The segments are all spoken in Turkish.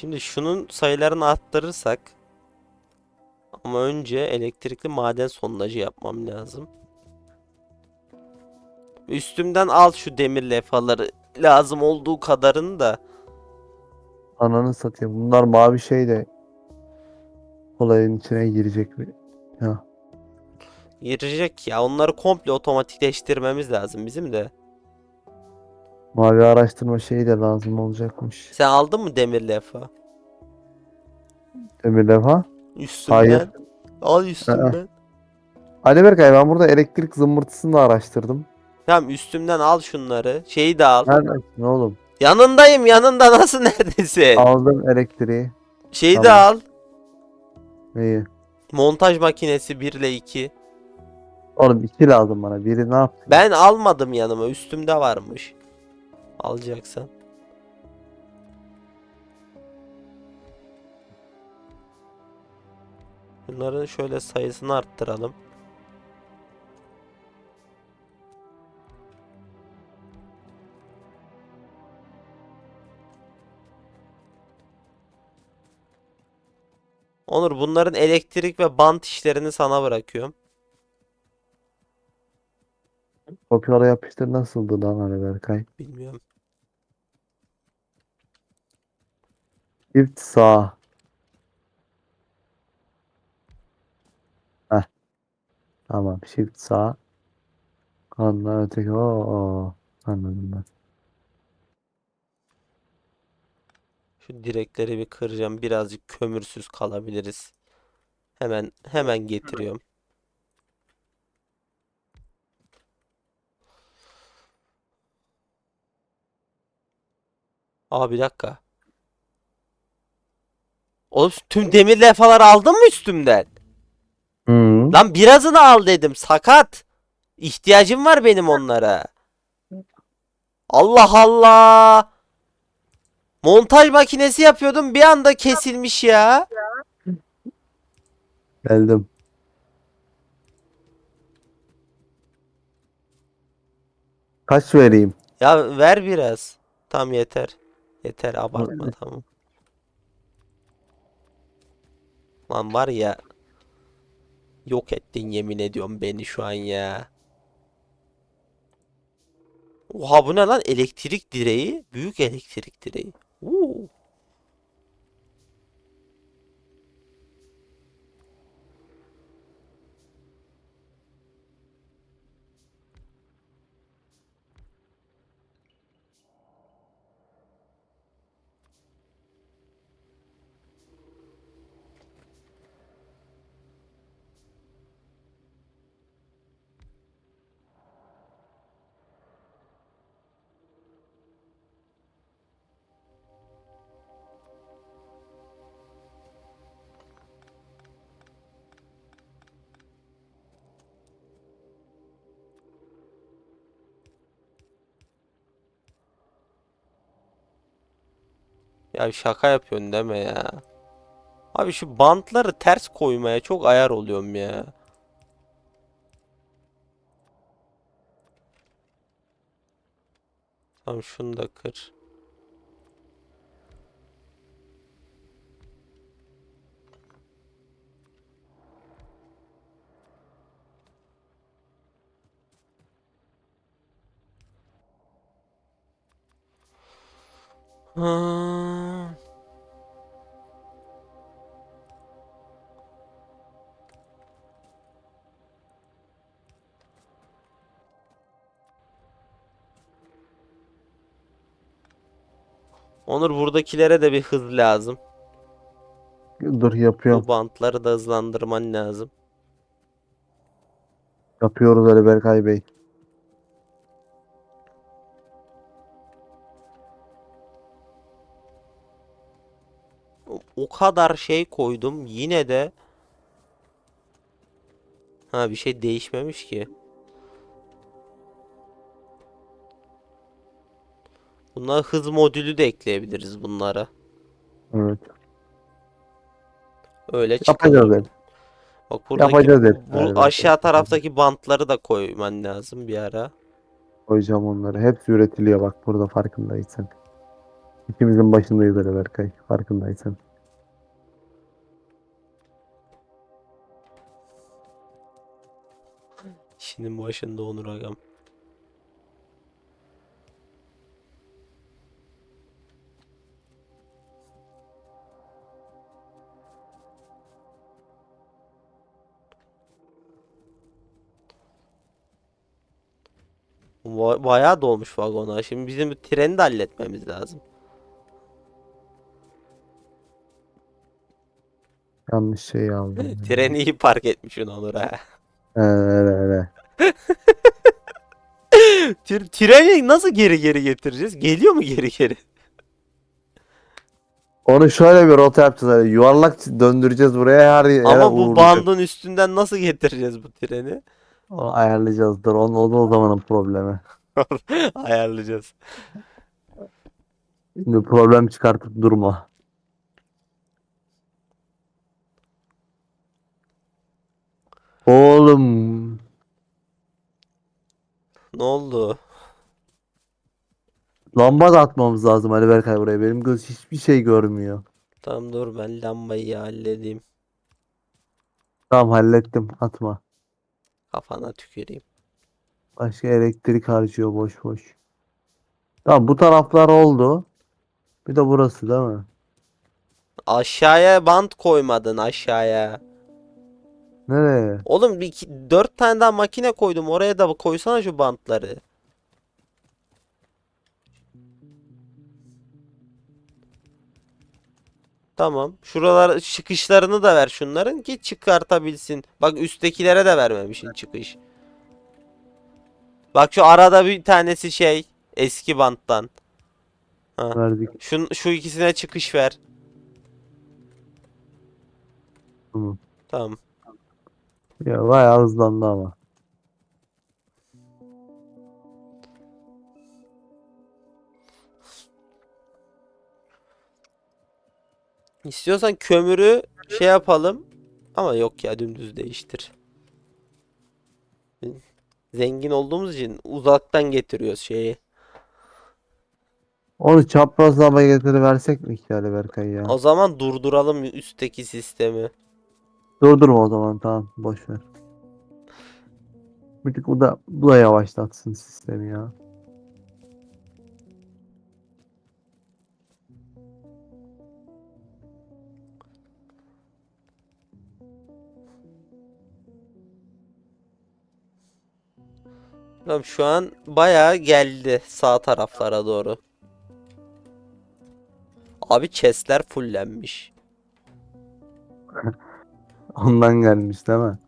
Şimdi şunun sayılarını arttırırsak ama önce elektrikli maden sondajı yapmam lazım. Üstümden al şu demir levhaları lazım olduğu kadarını da. Ananı satayım. Bunlar mavi şey de olayın içine girecek mi? Ya. Girecek ya. Onları komple otomatikleştirmemiz lazım bizim de. Mavi araştırma şeyi de lazım olacakmış. Sen aldın mı demir levha? Demir levha. Üstümden. Hayır. Al üstümden. Ali Berkay ben burada elektrik zımbırtısını da araştırdım. Tamam üstümden al şunları. Şeyi de al. Neredesin oğlum? Yanındayım yanında nasıl neredesin? Aldım elektriği. Şeyi de Tamam. al. Neyi? Montaj makinesi 1 ile 2. Oğlum iki lazım bana. Biri ne yaptı? Ben almadım yanıma. Üstümde varmış. Alacaksan. Bunların şöyle sayısını arttıralım. Onur bunların elektrik ve bant işlerini sana bırakıyorum. Kopyala yapıştır nasıldı lan Ali Berkay? Bilmiyorum. Çift sağ. Heh. Tamam. Shift sağ. Kanla öteki. Oo. Anladım ben. Şu direkleri bir kıracağım. Birazcık kömürsüz kalabiliriz. Hemen hemen getiriyorum. Aa bir dakika. Oğlum tüm demir levhaları aldın mı üstümden? Hı. Lan birazını al dedim. Sakat. İhtiyacım var benim onlara. Allah Allah. Montaj makinesi yapıyordum. Bir anda kesilmiş ya. Geldim. Kaç vereyim? Ya ver biraz. Tam yeter. Yeter abartma tamam. Lan var ya. Yok ettin yemin ediyorum beni şu an ya. Oha bu ne lan? Elektrik direği. Büyük elektrik direği. Oo. Ya şaka yapıyorsun deme ya. Abi şu bantları ters koymaya çok ayar oluyorum ya. Tamam şunu da kır. Onur buradakilere de bir hız lazım. Dur yapıyorum. Bu bantları da hızlandırman lazım. Yapıyoruz Ali Berkay Bey. O- O kadar şey koydum yine de Ha bir şey değişmemiş ki. Bunlara hız modülü de ekleyebiliriz bunlara. Evet. Öyle Yapacağız çıkıyor. hep. Bak buradaki Yapacağız hep. bu Evet, aşağı taraftaki bantları da koyman lazım bir ara. Koyacağım onları. Hepsi üretiliyor bak burada farkındaysan. İkimizin başındayız öyle Berkay. Farkındaysan. İşinin başında Onur Agam. Bayağı dolmuş vagona. Şimdi bizim treni de halletmemiz lazım. Yanlış şey aldım. Treni iyi park etmişsin Onur ha. Öyle öyle. Tr- treni nasıl geri geri getireceğiz? Geliyor mu geri geri? Onu şöyle bir rota yapacağız. Öyle yuvarlak döndüreceğiz buraya her yere Ama bu bandın üstünden nasıl getireceğiz bu treni? Onu ayarlayacağız. Dur onu, o da o zamanın problemi. Ayarlayacağız. Şimdi problem çıkartıp durma. Oğlum Ne oldu? lamba da atmamız lazım Ali Berkay buraya. Benim göz hiçbir şey görmüyor. Tamam dur ben lambayı halledeyim. Tamam hallettim. Atma. Kafana tüküreyim. Başka elektrik harcıyor boş boş. Tamam bu taraflar oldu. Bir de burası değil mi? Aşağıya bant koymadın aşağıya. Nereye? Oğlum bir iki, dört tane daha makine koydum. Oraya da koysana şu bantları. Tamam. Şuralar çıkışlarını da ver şunların ki çıkartabilsin. Bak üsttekilere de vermemişsin çıkış. Bak şu arada bir tanesi şey eski banttan. Verdik. Şun, şu ikisine çıkış ver. Tamam. Tamam. Ya bayağı hızlandı ama. İstiyorsan kömürü şey yapalım. Ama yok ya dümdüz değiştir. Zengin olduğumuz için uzaktan getiriyoruz şeyi. Onu çaprazlama getiriversek mi ki Ali Berkay ya? O zaman durduralım üstteki sistemi. Durdurma o zaman tamam boş ver. Bir tık bu da bu da yavaşlatsın sistemi ya. Tamam şu an bayağı geldi sağ taraflara doğru. Abi chestler fullenmiş. Ondan gelmiş değil mi?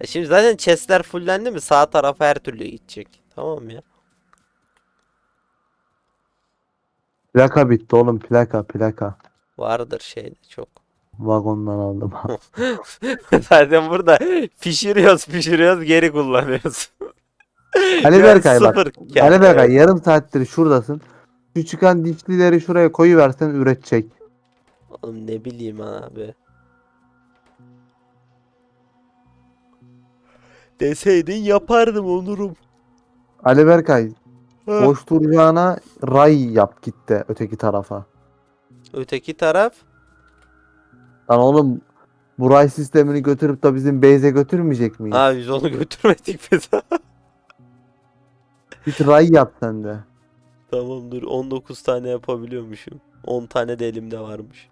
E şimdi zaten chestler fullendi mi sağ tarafa her türlü gidecek. Tamam ya. Plaka bitti oğlum plaka plaka. Vardır şeyde çok. Vagondan aldım. Zaten burada pişiriyoruz pişiriyoruz geri kullanıyoruz. Ali Berkay bak. sıfır. Ali Berkay yarım saattir şuradasın. Şu çıkan dişlileri şuraya koyuversen üretecek. Oğlum ne bileyim abi. Deseydin yapardım onurum. Ali Berkay Ha. boş duracağına ray yap git de öteki tarafa. Öteki taraf Lan oğlum bu ray sistemini götürüp da bizim base'e götürmeyecek miyiz? Ha biz onu götürmedik biz. Git ray yap sen de. Tamam dur 19 tane yapabiliyormuşum. 10 tane de elimde varmış.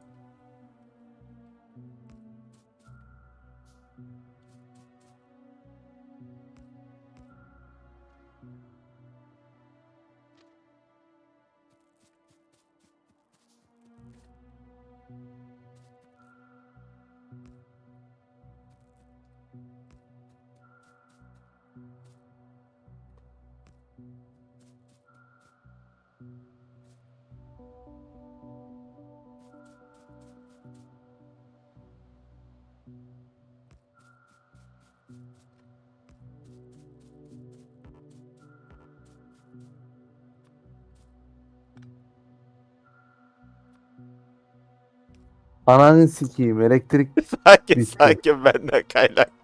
Ananı sikeyim elektrik Sakin Bitti. sakin benden kaynak.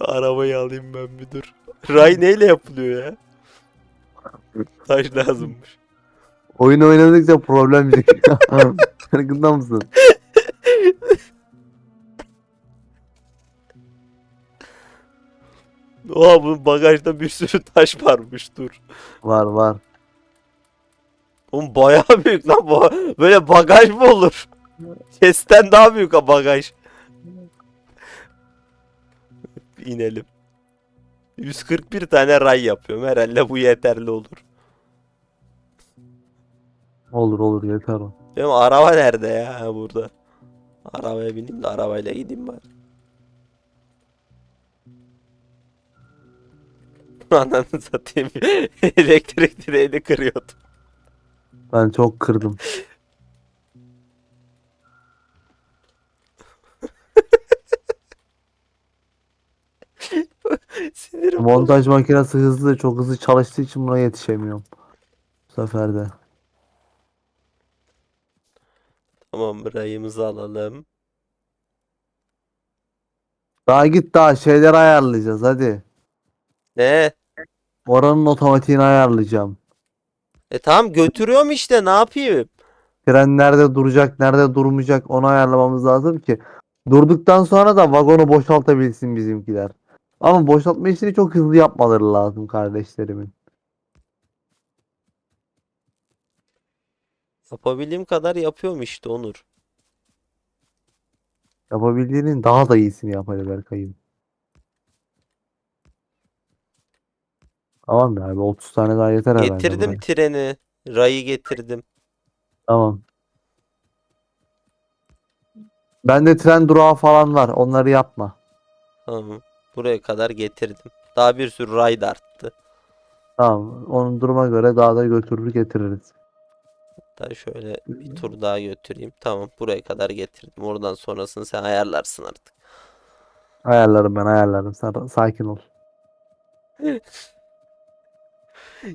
Arabayı alayım ben bir dur. Ray neyle yapılıyor ya? Taş lazımmış. Oyun oynadıkça problem çıkıyor. Farkında mısın? Oha bunun bagajda bir sürü taş varmış dur. Var var. Oğlum bayağı büyük lan bu. Böyle bagaj mı olur? Chest'ten daha büyük ha bagaj. İnelim. 141 tane ray yapıyorum. Herhalde bu yeterli olur. Olur olur yeter o. Benim araba nerede ya burada? Arabaya bineyim de arabayla gideyim bari. Ananı satayım. Elektrik direğini kırıyordum. Ben çok kırdım. Sinirim bozuldu. Montaj makinesi hızlı çok hızlı çalıştığı için buna yetişemiyorum. Bu sefer de. Tamam rayımızı alalım. Daha git daha şeyleri ayarlayacağız hadi. Ne? Oranın otomatiğini ayarlayacağım. E tamam götürüyorum işte ne yapayım? Tren nerede duracak, nerede durmayacak onu ayarlamamız lazım ki. Durduktan sonra da vagonu boşaltabilsin bizimkiler. Ama boşaltma işini çok hızlı yapmaları lazım kardeşlerimin. Yapabildiğim kadar yapıyorum işte Onur. Yapabildiğinin daha da iyisini yap hadi Berkay'ım. Tamam ya abi 30 tane daha yeter herhalde Getirdim buraya. treni. Rayı getirdim. Tamam. Bende tren durağı falan var. Onları yapma. Tamam. Buraya kadar getirdim. Daha bir sürü ray da arttı. Tamam. Onun duruma göre daha da götürür getiririz. Hatta şöyle bir tur daha götüreyim. Tamam buraya kadar getirdim. Oradan sonrasını sen ayarlarsın artık. Ayarlarım ben ayarlarım. Sen sakin ol.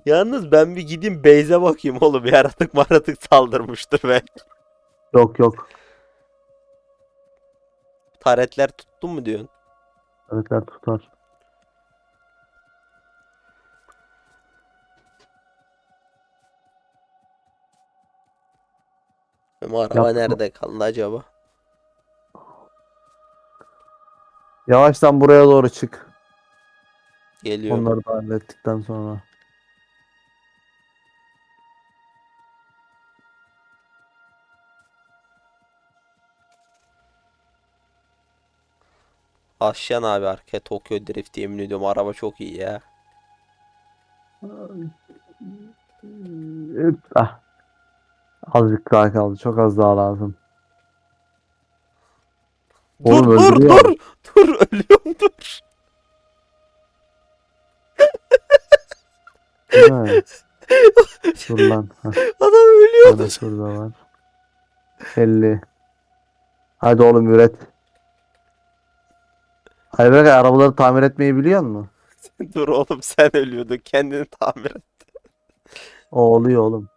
Yalnız ben bir gideyim Beyze bakayım oğlum. Yaratık maratık saldırmıştır belki. Yok yok. Taretler tuttun mu diyorsun? Öğretler tutar. Benim araba Yapma. nerede kaldı acaba? Yavaştan buraya doğru çık. Geliyorum. Onları da hallettikten sonra. Aşyan abi arka Tokyo Drift yemin ediyorum araba çok iyi ya. Ah. Azıcık daha kaldı. Çok az daha lazım. Dur Oğlum dur öldürüyor. dur dur ölüyorum dur. Değil mi? Dur lan. Adam ölüyordu. tane şurada var. 50. Hadi oğlum üret. Hayır Berkay arabaları tamir etmeyi biliyor musun? Dur oğlum sen ölüyordun kendini tamir et. O oluyor oğlum.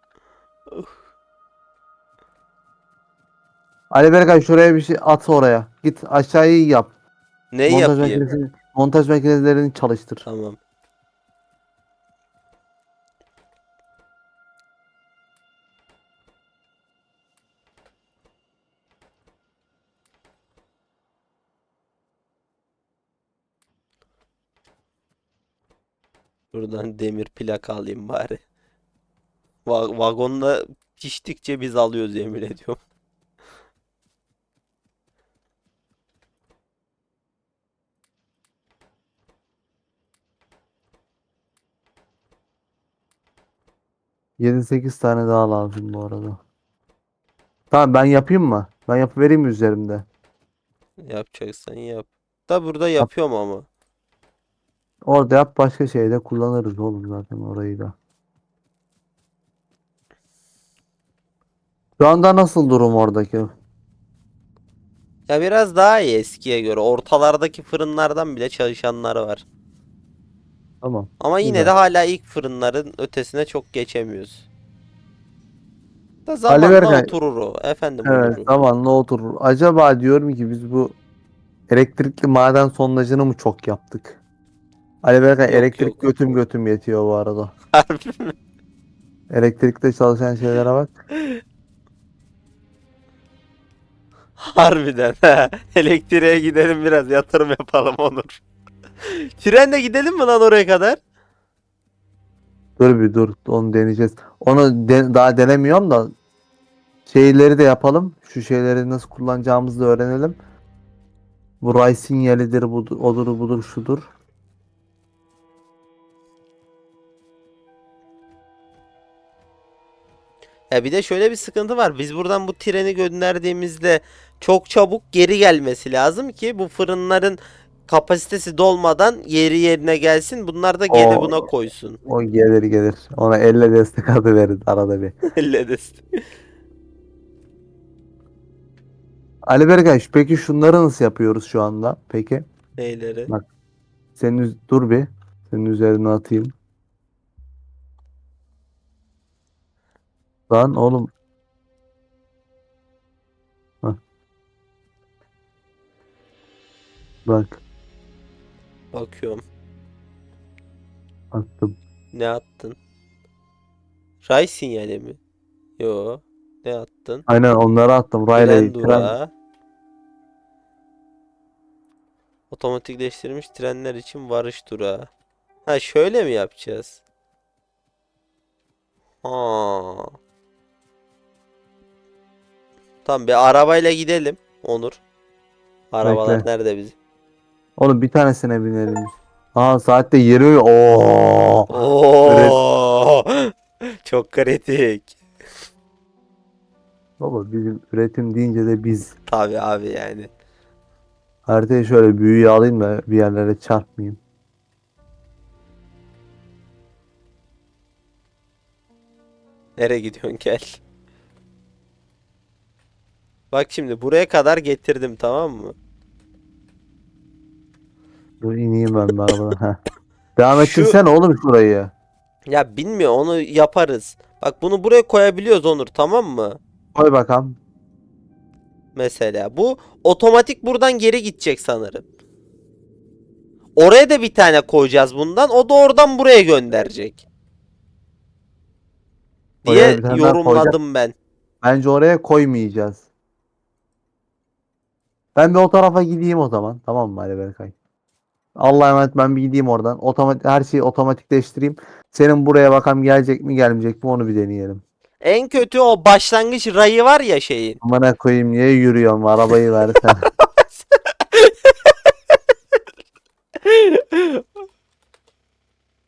Ali Berkay şuraya bir şey at oraya. Git aşağıyı yap. Neyi montaj yapayım? makinesini, montaj makinelerini çalıştır. Tamam. Buradan demir plak alayım bari. Va- vagonla piştikçe biz alıyoruz yemin ediyorum. Yedi sekiz tane daha lazım bu arada. Tamam ben yapayım mı? Ben yapıvereyim mi üzerimde? Yapacaksan yap. Da burada yapıyorum ama. Orada yap başka şeyde kullanırız oğlum zaten orayı da. Şu anda nasıl durum oradaki? Ya biraz daha iyi eskiye göre. Ortalardaki fırınlardan bile çalışanlar var. Tamam. Ama yine Güzel. de hala ilk fırınların ötesine çok geçemiyoruz. Da Ali zamanla Berkay. oturur o. Efendim Evet Onurcuğum. zamanla oturur. Acaba diyorum ki biz bu elektrikli maden sondajını mı çok yaptık? Ali Berkay Yok, elektrik yok. götüm götüm yetiyor bu arada. Harbi mi? Elektrikte çalışan şeylere bak. Harbiden. ha. Elektriğe gidelim biraz yatırım yapalım Onur. Trenle gidelim mi lan oraya kadar? Dur bir dur onu deneyeceğiz. Onu de- daha denemiyorum da şeyleri de yapalım. Şu şeyleri nasıl kullanacağımızı da öğrenelim. Bu ray sinyalidir, budur, odur budur şudur. Ya bir de şöyle bir sıkıntı var. Biz buradan bu treni gönderdiğimizde çok çabuk geri gelmesi lazım ki bu fırınların kapasitesi dolmadan yeri yerine gelsin. Bunlar da geri buna koysun. O gelir gelir. Ona elle destek adı veririz arada bir. Elle destek. Ali Berkay peki şunları nasıl yapıyoruz şu anda? Peki. Neyleri? Bak. Senin üz- dur bir. Senin üzerine atayım. Lan oğlum. Hah. Bak Bakıyorum. attım. Ne attın? Ray sinyali mi? Yo. Ne attın? Aynen onları attım. Tren Rayla tren. durağı. Otomatikleştirilmiş trenler için varış durağı. Ha şöyle mi yapacağız? Ha. Tamam bir arabayla gidelim Onur. Arabalar Bekle. nerede bizim? Oğlum bir tanesine binelim. Aa saatte 20. Oo. Oo! Çok kritik. Baba bizim üretim deyince de biz. Tabii abi yani. Haritayı şöyle büyüğe alayım da bir yerlere çarpmayayım. Nereye gidiyorsun gel. Bak şimdi buraya kadar getirdim tamam mı? Dur ineyim ben arabadan. Heh. Devam Şu- ettirsene oğlum şurayı. Ya bilmiyor onu yaparız. Bak bunu buraya koyabiliyoruz Onur tamam mı? Koy bakalım. Mesela bu otomatik buradan geri gidecek sanırım. Oraya da bir tane koyacağız bundan. O da oradan buraya gönderecek. Oraya Diye bir tane daha yorumladım ben. Bence oraya koymayacağız. Ben bir o tarafa gideyim o zaman. Tamam mı Ali Berkay? Allah'a emanet ben bir gideyim oradan. Otomatik her şeyi otomatikleştireyim. Senin buraya bakalım gelecek mi gelmeyecek mi onu bir deneyelim. En kötü o başlangıç rayı var ya şeyin. Amına koyayım niye yürüyorum arabayı versen.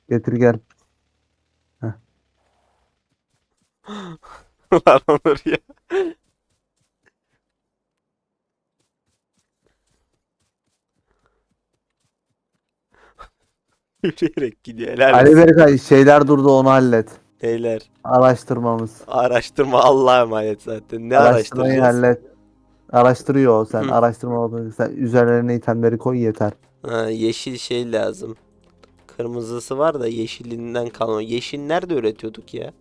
Getir gel. Lan Onur ya. Yürüyerek gidiyor. Helal Ali olsun. Berkay şeyler durdu onu hallet. Beyler. Araştırmamız. Araştırma Allah'a emanet zaten. Ne Araştırmayı araştıracağız? hallet. Araştırıyor o sen. Hı. Araştırma olduğunu sen üzerlerine itemleri koy yeter. Ha, yeşil şey lazım. Kırmızısı var da yeşilinden kalma. Yeşil nerede üretiyorduk ya?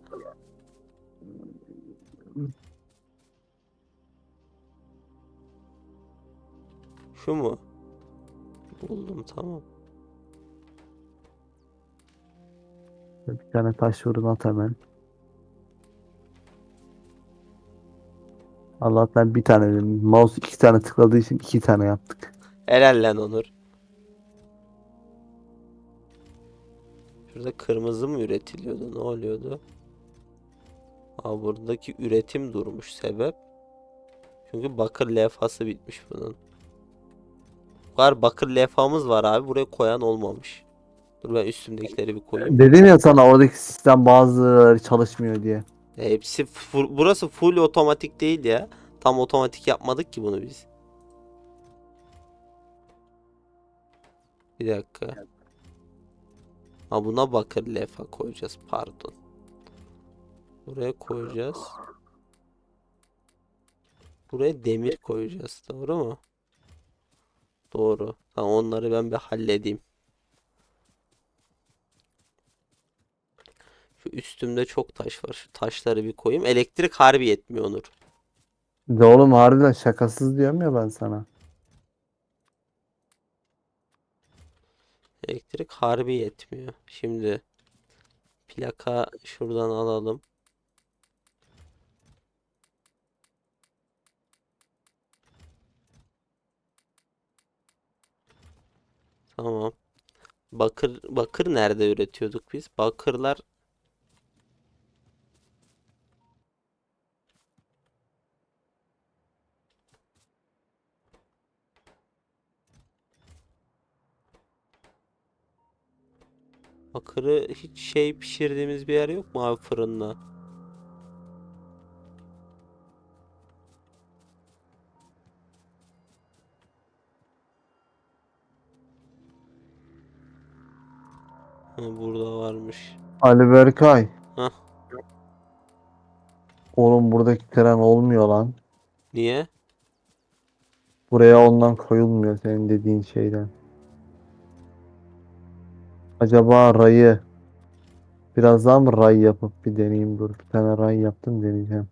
Şu mu? Buldum tamam. Bir tane taş fırın at hemen. Allah'tan bir tane dedim. Mouse iki tane tıkladığı için iki tane yaptık. Helal lan Onur. Şurada kırmızı mı üretiliyordu? Ne oluyordu? Aa buradaki üretim durmuş. Sebep? Çünkü bakır levhası bitmiş bunun. Bu kadar bakır levhamız var abi. Buraya koyan olmamış. Dur ben üstümdekileri bir koyayım. Dedim ya sana oradaki sistem bazıları çalışmıyor diye. E, hepsi burası full otomatik değil ya. Tam otomatik yapmadık ki bunu biz. Bir dakika. Ha buna bakır levha koyacağız pardon. Buraya koyacağız. Buraya demir koyacağız doğru mu? Doğru. Tamam onları ben bir halledeyim. Şu üstümde çok taş var. Şu taşları bir koyayım. Elektrik harbi yetmiyor Onur. De oğlum harbiden şakasız diyorum ya ben sana. Elektrik harbi yetmiyor. Şimdi plaka şuradan alalım. Tamam. Bakır bakır nerede üretiyorduk biz? Bakırlar Bakırı hiç şey pişirdiğimiz bir yer yok mu abi fırında? Ha, burada varmış. Ali Berkay. Hah. Oğlum buradaki tren olmuyor lan. Niye? Buraya ondan koyulmuyor senin dediğin şeyden. Acaba rayı biraz daha mı ray yapıp bir deneyeyim dur. Bir tane ray yaptım deneyeceğim.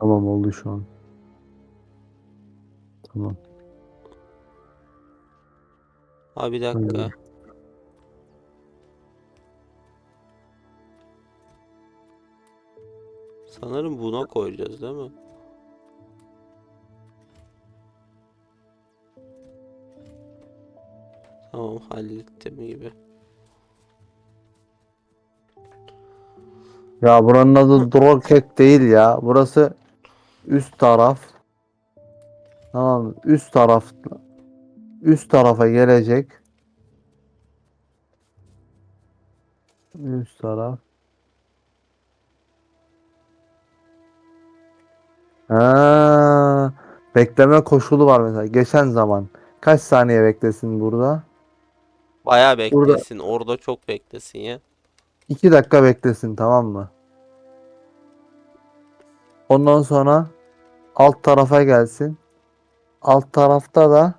Tamam oldu şu an. Tamam. Abi bir dakika. Hmm. Sanırım buna koyacağız değil mi? Tamam hallettim gibi. Ya buranın adı Drokek değil ya. Burası üst taraf. Tamam üst taraf üst tarafa gelecek. Üst taraf. Ha, bekleme koşulu var mesela. Geçen zaman kaç saniye beklesin burada? Bayağı Burada- beklesin. Orada çok beklesin ya. 2 dakika beklesin tamam mı? Ondan sonra alt tarafa gelsin. Alt tarafta da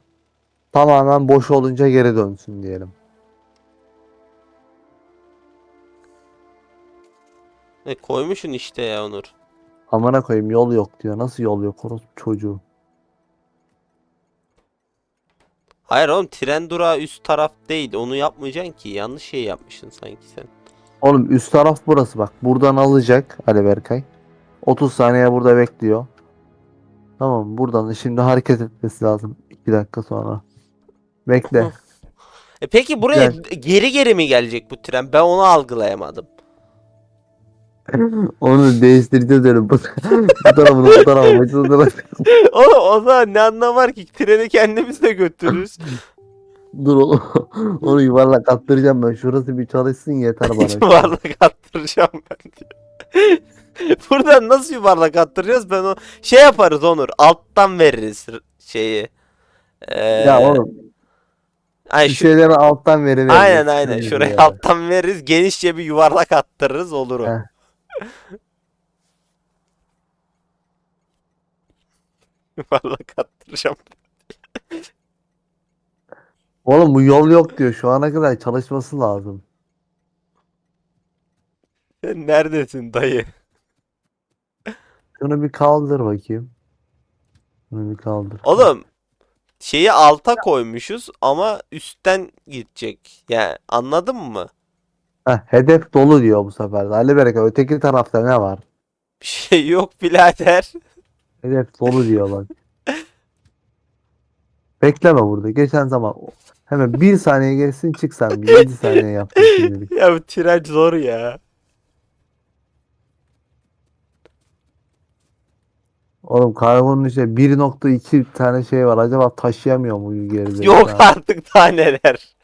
tamamen boş olunca geri dönsün diyelim. E koymuşsun işte ya Onur. Amına koyayım yol yok diyor. Nasıl yol yok orospu çocuğu? Hayır oğlum tren durağı üst taraf değil. Onu yapmayacaksın ki. Yanlış şey yapmışsın sanki sen. Oğlum üst taraf burası bak. Buradan alacak Ali Berkay. 30 saniye burada bekliyor. Tamam buradan da şimdi hareket etmesi lazım. 2 dakika sonra. Bekle. E peki buraya Gel. geri geri mi gelecek bu tren? Ben onu algılayamadım. Onu değiştireceğiz öyle. Bu, bu tarafını bu tarafa bu. Oğlum o zaman ne anlam var ki? Treni kendimiz de götürürüz. Dur oğlum. Onu yuvarlak attıracağım ben. Şurası bir çalışsın yeter bana. yuvarlak attıracağım ben diyor. Buradan nasıl yuvarlak attıracağız? Ben o şey yaparız Onur. Alttan veririz şeyi. Ee, Ya oğlum ay şu, şeyleri alttan verin. aynen aynen. Şuraya alttan veririz. Genişçe bir yuvarlak attırırız olur o. Heh. yuvarlak attıracağım. Oğlum bu yol yok diyor. Şu ana kadar çalışması lazım. Sen neredesin dayı? Şunu bir kaldır bakayım. Şunu bir kaldır. Oğlum şeyi alta koymuşuz ama üstten gidecek. Yani anladın mı? Heh, hedef dolu diyor bu sefer de. Ali Bereke öteki tarafta ne var? Bir şey yok birader. Hedef dolu diyor bak. Bekleme burada. Geçen zaman hemen bir saniye geçsin çık sen. Bir 7 saniye yaptın şimdilik. Ya bu tren zor ya. Oğlum karbonun içinde 1.2 tane şey var. Acaba taşıyamıyor mu gerizekalı? Yok artık daha neler.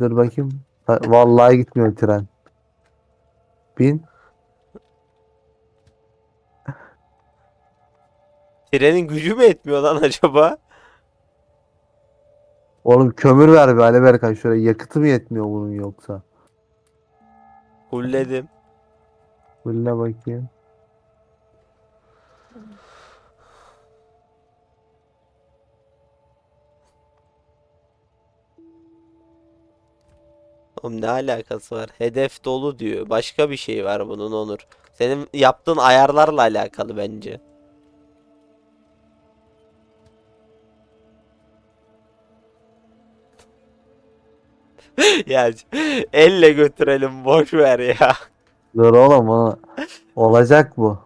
Dur bakayım. Ha, Vallahi gitmiyor tren. Bin. Trenin gücü mü etmiyor lan acaba? Oğlum kömür ver be Ali Berkay şuraya. Yakıtı mı yetmiyor bunun yoksa? Hulledim. Böyle bakayım. Oğlum ne alakası var? Hedef dolu diyor. Başka bir şey var bunun Onur. Senin yaptığın ayarlarla alakalı bence. ya elle götürelim boş ver ya. Dur oğlum o- olacak bu.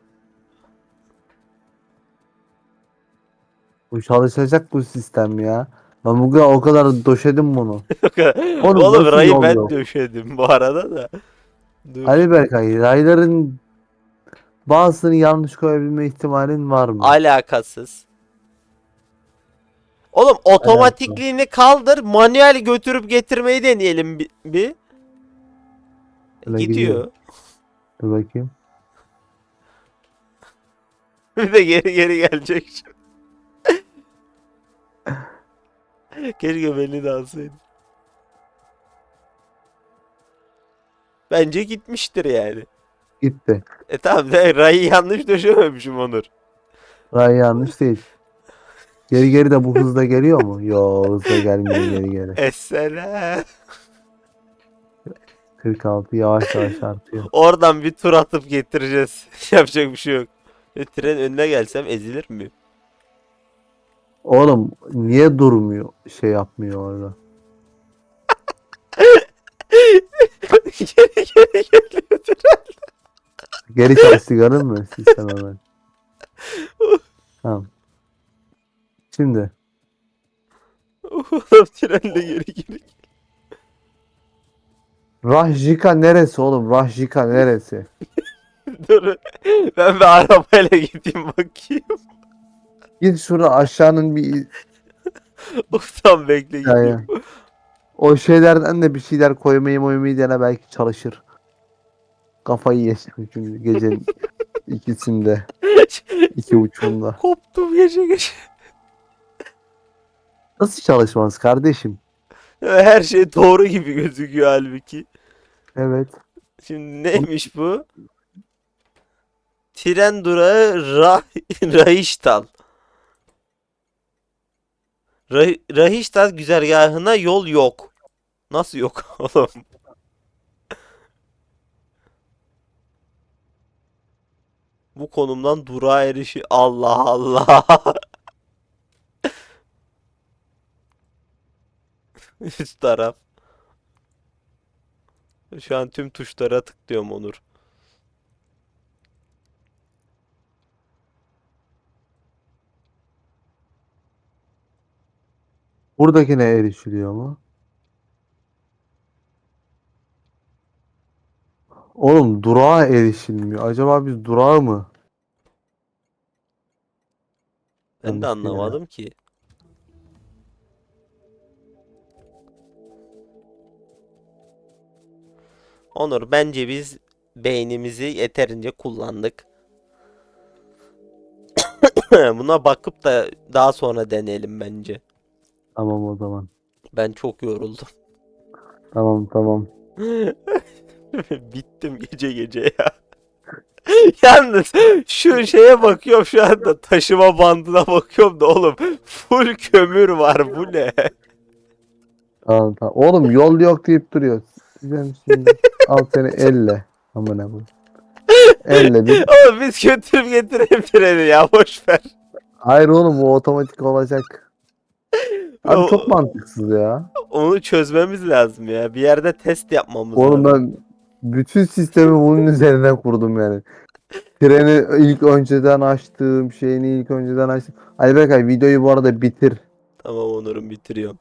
Bu çalışacak bu sistem ya. Ben bugün o kadar döşedim bunu. Oğlum Oğlum rayı ben yok? döşedim bu arada da. Dur. Ali Berkay, rayların bazısını yanlış koyabilme ihtimalin var mı? Alakasız. Oğlum otomatikliğini kaldır. Manuel götürüp getirmeyi deneyelim bir. bir. Öyle Gidiyor. gidiyor. Dur bakayım. Bir de geri geri gelecek şimdi. Keşke beni de alsaydı. Bence gitmiştir yani. Gitti. E tamam de rayı yanlış döşememişim Onur. Ray yanlış değil. Geri geri de bu hızla geliyor mu? Yo hızla gelmiyor geri geri. Esselam. 46 yavaş yavaş artıyor. Oradan bir tur atıp getireceğiz. Yapacak bir şey yok. E, tren önüne gelsem ezilir mi? Oğlum niye durmuyor? Şey yapmıyor orada. geri geri geliyor tren. Geri çalıştı gördün mü sistem hemen? Tamam. Şimdi Oğlum trenle geri geri. Rajika neresi oğlum? Rajika neresi? Dur. Ben bir arabayla gideyim bakayım. Git şurada aşağının bir Uf tam bekle gideyim. o şeylerden de bir şeyler koymayı moymayı dene belki çalışır. Kafayı yiyeceğim çünkü gecenin ikisinde, iki uçunda. Koptum gece gece. Nasıl çalışmaz kardeşim? Her şey doğru gibi gözüküyor halbuki. Evet. Şimdi neymiş bu? Tren durağı Rah Rahiştal. Rah Rahiştal güzergahına yol yok. Nasıl yok oğlum? Bu konumdan durağa erişi Allah Allah. Üst taraf. Şu an tüm tuşlara tıklıyorum Onur. Buradakine erişiliyor mu? Oğlum durağa erişilmiyor. Acaba biz durağı mı? Ben de anlamadım ki. Onur bence biz beynimizi yeterince kullandık. Buna bakıp da daha sonra deneyelim bence. Tamam o zaman. Ben çok yoruldum. Tamam tamam. Bittim gece gece ya. Yalnız şu şeye bakıyorum şu anda taşıma bandına bakıyorum da oğlum full kömür var bu ne? Tamam tamam. Oğlum yol yok deyip duruyor. Sizin şimdi al seni elle. Amına bu. Elle bir. Oğlum biz götürüp getirelim treni ya boş ver. Hayır oğlum bu otomatik olacak. Abi O- çok mantıksız ya. Onu çözmemiz lazım ya. Bir yerde test yapmamız Oğlum lazım. ben bütün sistemi bunun üzerine kurdum yani. Treni ilk önceden açtım, şeyini ilk önceden açtım. Ali Berkay videoyu bu arada bitir. Tamam Onur'um bitiriyorum.